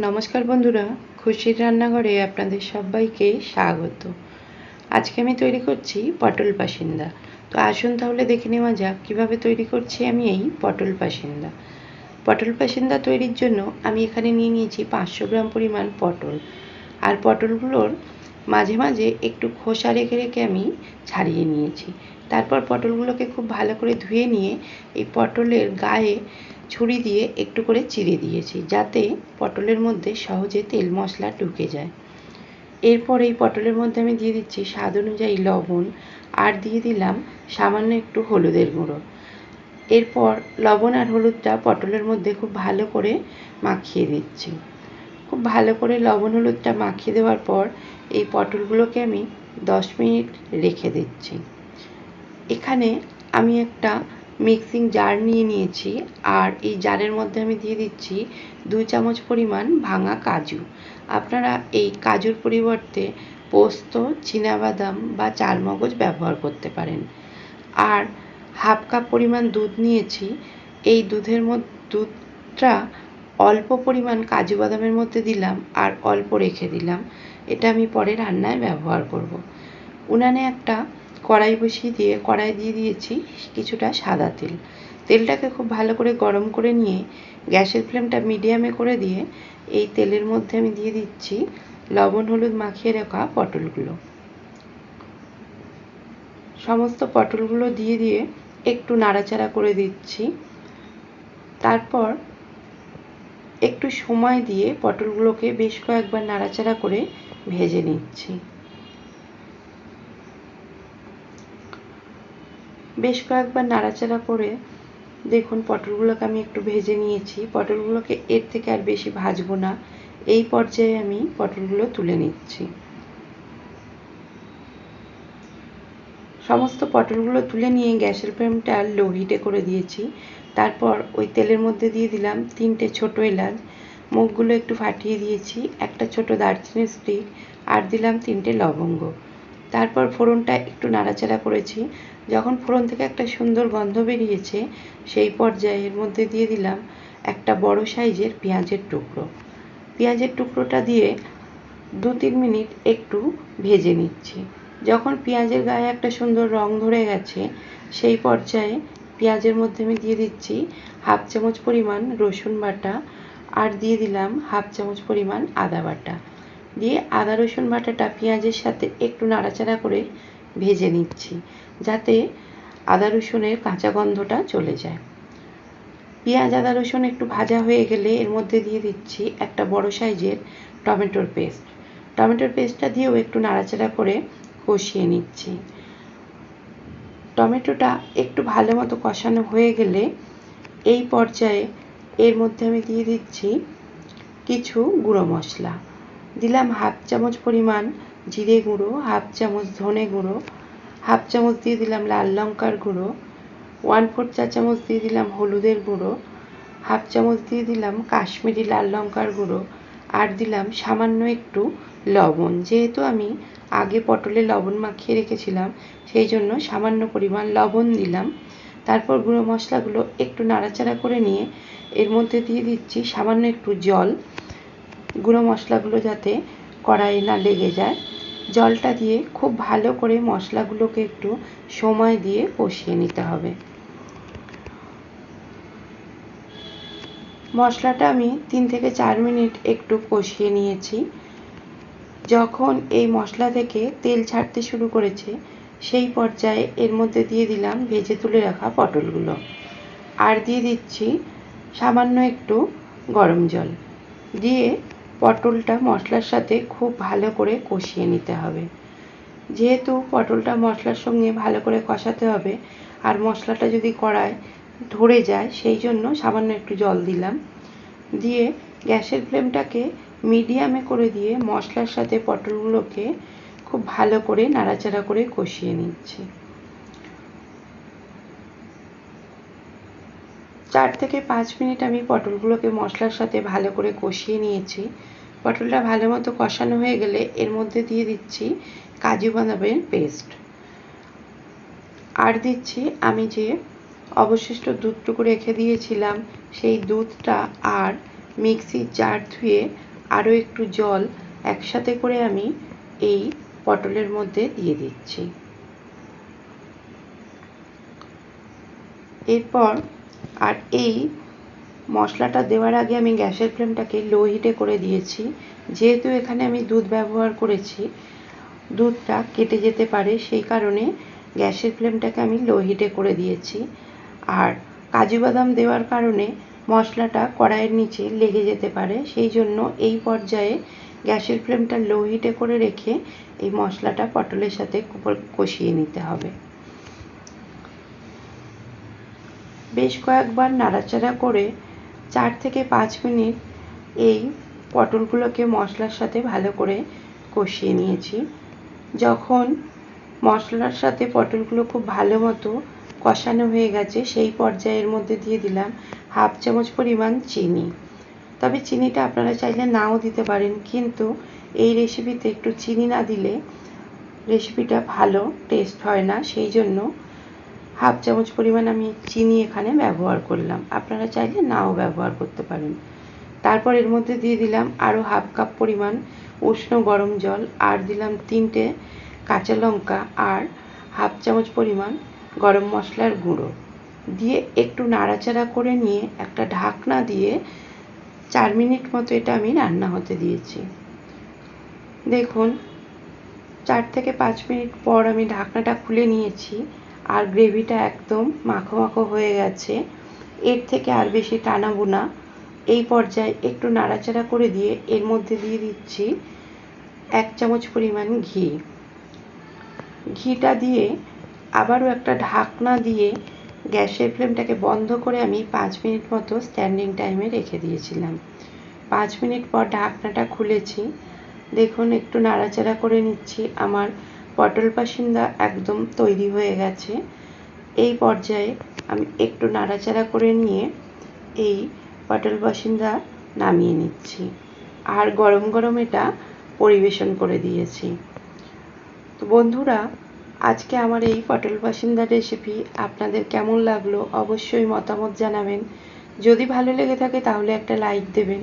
নমস্কার বন্ধুরা, খুশির রান্নাঘরে আপনাদের সবাইকে স্বাগত। আজকে আমি তৈরি করছি পটল পাসিন্দা। তো আসুন তাহলে দেখে নেওয়া যাক কীভাবে তৈরি করছি আমি এই পটল পাসিন্দা। পটল পাসিন্দা তৈরির জন্য আমি এখানে নিয়ে নিয়েছি পাঁচশো গ্রাম পরিমাণ পটল। আর পটলগুলোর মাঝে মাঝে একটু খোসা রেখে রেখে আমি ছাড়িয়ে নিয়েছি। তারপর পটলগুলোকে খুব ভালো করে ধুয়ে নিয়ে এই পটলের গায়ে ছুরি দিয়ে একটু করে চিড়ে দিয়েছি, যাতে পটলের মধ্যে সহজে তেল মশলা ঢুকে যায়। এরপর এই পটলের মধ্যে আমি দিয়ে দিচ্ছি স্বাদ অনুযায়ী লবণ, আর দিয়ে দিলাম সামান্য একটু হলুদের গুঁড়ো। এরপর লবণ আর হলুদটা পটলের মধ্যে খুব ভালো করে মাখিয়ে দিচ্ছি। খুব ভালো করে লবণ হলুদটা মাখিয়ে দেওয়ার পর এই পটলগুলোকে আমি দশ মিনিট রেখে দিচ্ছি। এখানে আমি একটা মিক্সিং জার নিয়ে নিয়েছি, আর এই জারের মধ্যে আমি দিয়ে দিচ্ছি দু চামচ পরিমাণ ভাঙা কাজু। আপনারা এই কাজুর পরিবর্তে পোস্ত বাদাম বা চারমগজ ব্যবহার করতে পারেন। আর হাফ কাপ পরিমাণ দুধ নিয়েছি, এই দুধের মধ্যে, দুধটা অল্প পরিমাণ কাজু বাদামের মধ্যে দিলাম আর অল্প রেখে দিলাম। এটা আমি পরে রান্নায় ব্যবহার করব। উনানে একটা কড়াই বসিয়ে দিয়ে, কড়াই দিয়ে দিয়েছি কিছুটা সাদা তেল। তেলটাকে খুব ভালো করে গরম করে নিয়ে গ্যাসের ফ্লেমটা মিডিয়ামে করে দিয়ে এই তেলের মধ্যে আমি দিয়ে দিচ্ছি লবণ, হলুদ মাখিয়ে রাখা পটলগুলো। সমস্ত পটলগুলো দিয়ে দিয়ে একটু নাড়াচাড়া করে দিচ্ছি। তারপর একটু সময় দিয়ে পটলগুলোকে বেশ কয়েকবার নাড়াচাড়া করে ভেজে নিচ্ছি। বেশ কয়েকবার নাড়াচাড়া করে দেখুন পটলগুলোকে আমি একটু ভেজে নিয়েছি। পটলগুলোকে এর থেকে আর বেশি ভাজবো না। এই পর্যায়ে আমি পটলগুলো তুলে নিচ্ছি। সমস্ত পটলগুলো তুলে নিয়ে গ্যাসের ফ্লেমটা লো হিটে করে দিয়েছি। তারপর ওই তেলের মধ্যে দিয়ে দিলাম তিনটে ছোট এলাচ। মুখগুলো একটু ফাটিয়ে দিয়েছি, একটা ছোট দারচিনি স্টিক আর দিলাম তিনটে লবঙ্গ। তারপর ফোড়নটা একটু নাড়াচাড়া করেছি। যখন ফোড়ন থেকে একটা সুন্দর গন্ধ বেরিয়েছে, সেই পর্যায়ে এর মধ্যে দিয়ে দিলাম একটা বড় সাইজের পেঁয়াজের টুকরো। পেঁয়াজের টুকরোটা দিয়ে দু তিন মিনিট একটু ভেজে নিচ্ছি। যখন পেঁয়াজের গায়ে একটা সুন্দর রং ধরে গেছে, সেই পর্যায়ে পেঁয়াজের মধ্যে আমি দিয়ে দিচ্ছি হাফ চামচ পরিমাণ রসুন বাটা আর দিয়ে দিলাম হাফ চামচ পরিমাণ আদা বাটা। দিয়ে আদা রসুন বাটাটা পেঁয়াজের সাথে একটু নাড়াচাড়া করে ভেজে নিচ্ছি যাতে আদা রসুনের কাঁচা গন্ধটা চলে যায়। পেঁয়াজ, আদা রসুন একটু ভাজা হয়ে গেলে এর মধ্যে দিয়ে দিচ্ছি একটা বড় সাইজের টমেটোর পেস্ট। টমেটোর পেস্টটা দিয়েও একটু নাড়াচাড়া করে কষিয়ে নিচ্ছি। টমেটোটা একটু ভালো মতো কষানো হয়ে গেলে এই পর্যায়ে এর মধ্যে আমি দিয়ে দিচ্ছি কিছু গুঁড়ো মশলা। দিলাম হাফ চামচ পরিমাণ জিরে গুঁড়ো, হাফ চামচ ধনে গুঁড়ো, হাফ চামচ দিয়ে দিলাম লাল লঙ্কার গুঁড়ো ওয়ান ফোর চা চামচ দিয়ে দিলাম হলুদের গুঁড়ো, হাফ চামচ দিয়ে দিলাম কাশ্মীরি লাল লঙ্কার গুঁড়ো, আর দিলাম সামান্য একটু লবণ। যেহেতু আমি আগে পটলে লবণ মাখিয়ে রেখেছিলাম, সেই জন্য সামান্য পরিমাণ লবণ দিলাম। তারপর গুঁড়ো মশলাগুলো একটু নাড়াচাড়া করে নিয়ে এর মধ্যে দিয়ে দিচ্ছি সামান্য একটু জল। গুঁড়ো মশলাগুলো যাতে কড়াইয়ে না লেগে যায়। জলটা দিয়ে খুব ভালো করে মশলাগুলোকে একটু সময় দিয়ে কষিয়ে নিতে হবে। মশলাটা আমি তিন থেকে চার মিনিট একটু কষিয়ে নিয়েছি। যখন এই মশলা থেকে তেল ছাড়তে শুরু করেছে, সেই পর্যায়ে এর মধ্যে দিয়ে দিলাম ভেজে তুলে রাখা পটলগুলো। আর দিয়ে দিচ্ছি সামান্য একটু গরম জল। দিয়ে পটলটা মশলার সাথে খুব ভালো করে কষিয়ে নিতে হবে। যেহেতু পটলটা মশলার সঙ্গে ভালো করে কষাতে হবে, আর মশলাটা যদি কড়ায় ধরে যায়, সেই জন্য সামান্য একটু জল দিলাম। দিয়ে গ্যাসের ফ্লেমটাকে মিডিয়ামে করে দিয়ে মশলার সাথে পটলগুলোকে খুব ভালো করে নাড়াচাড়া করে কষিয়ে নিচ্ছি। চার থেকে পাঁচ মিনিট আমি পটলগুলোকে মশলার সাথে ভালো করে কষিয়ে নিয়েছি। পটলটা ভালো মতো কষানো হয়ে গেলে এর মধ্যে দিয়ে দিচ্ছি কাজু বাদামের পেস্ট। আর দিচ্ছি আমি যে অবশিষ্ট দুধটুকু রেখে দিয়েছিলাম, সেই দুধটা আর মিক্সির জার ধুয়ে আরও একটু জল একসাথে করে আমি এই পটলের মধ্যে দিয়ে দিচ্ছি। এরপর আর এই মশলাটা দেওয়ার আগে আমি গ্যাসের ফ্লেমটাকে লো হিটে করে দিয়েছি। যেহেতু এখানে আমি দুধ ব্যবহার করেছি, দুধটা কেটে যেতে পারে, সেই কারণে গ্যাসের ফ্লেমটাকে আমি লো হিটে করে দিয়েছি। আর কাজু বাদাম দেওয়ার কারণে মশলাটা কড়াইয়ের নিচে লেগে যেতে পারে, সেই জন্য এই পর্যায়ে গ্যাসের ফ্লেমটা লো হিটে করে রেখে এই মশলাটা পটলের সাথে কষিয়ে নিতে হবে। বেশ কয়েকবার নাড়াচাড়া করে চার থেকে পাঁচ মিনিট এই পটলগুলোকে মশলার সাথে ভালো করে কষিয়ে নিয়েছি। যখন মশলার সাথে পটলগুলো খুব ভালো মতো কষানো হয়ে গেছে, সেই পর্যায়ের মধ্যে দিয়ে দিলাম হাফ চামচ পরিমাণ চিনি। তবে চিনিটা আপনারা চাইলে নাও দিতে পারেন, কিন্তু এই রেসিপিতে একটু চিনি না দিলে রেসিপিটা ভালো টেস্ট হয় না, সেই জন্য হাফ চামচ পরিমাণ আমি চিনি এখানে ব্যবহার করলাম। আপনারা চাইলে নাও ব্যবহার করতে পারেন। তারপর এর মধ্যে দিয়ে দিলাম আরও হাফ কাপ পরিমাণ উষ্ণ গরম জল, আর দিলাম তিনটে কাঁচা লঙ্কা, আর হাফ চামচ পরিমাণ গরম মশলার গুঁড়ো। দিয়ে একটু নাড়াচাড়া করে নিয়ে একটা ঢাকনা দিয়ে চার মিনিট মতো এটা আমি রান্না হতে দিয়েছি। দেখুন, চার থেকে পাঁচ মিনিট পর আমি ঢাকনাটা খুলে নিয়েছি। আর গ্রেভিটা একদম মাখো মাখো হয়ে গেছে। এর থেকে আর বেশি টানাবো না। এই পর্যায়ে একটু নাড়াচাড়া করে দিয়ে এর মধ্যে দিয়ে দিচ্ছি এক চামচ পরিমাণ ঘি। ঘিটা দিয়ে আবারও একটা ঢাকনা দিয়ে গ্যাসের ফ্লেমটাকে বন্ধ করে আমি পাঁচ মিনিট মতো স্ট্যান্ডিং টাইমে রেখে দিয়েছিলাম। পাঁচ মিনিট পর ঢাকনাটা খুলেছি। দেখুন, একটু নাড়াচাড়া করে নিচ্ছি। আমার পটল পাসিন্দা একদম তৈরি হয়ে গেছে। এই পর্যায়ে আমি একটু নাড়াচাড়া করে নিয়ে এই পটল বাসিন্দা নামিয়ে নিচ্ছি আর গরম গরম এটা পরিবেশন করে দিয়েছি। তো বন্ধুরা, আজকে আমার এই পটল বাসিন্দা রেসিপি আপনাদের কেমন লাগল অবশ্যই মতামত জানাবেন। যদি ভালো লেগে থাকে তাহলে একটা লাইক দেবেন।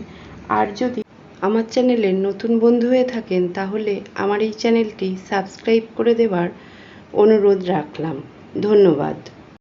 আর যদি আমার চ্যানেলের নতুন বন্ধু হয়ে থাকেন, তাহলে আমার এই চ্যানেলটি সাবস্ক্রাইব করে দেওয়ার অনুরোধ রাখলাম। ধন্যবাদ।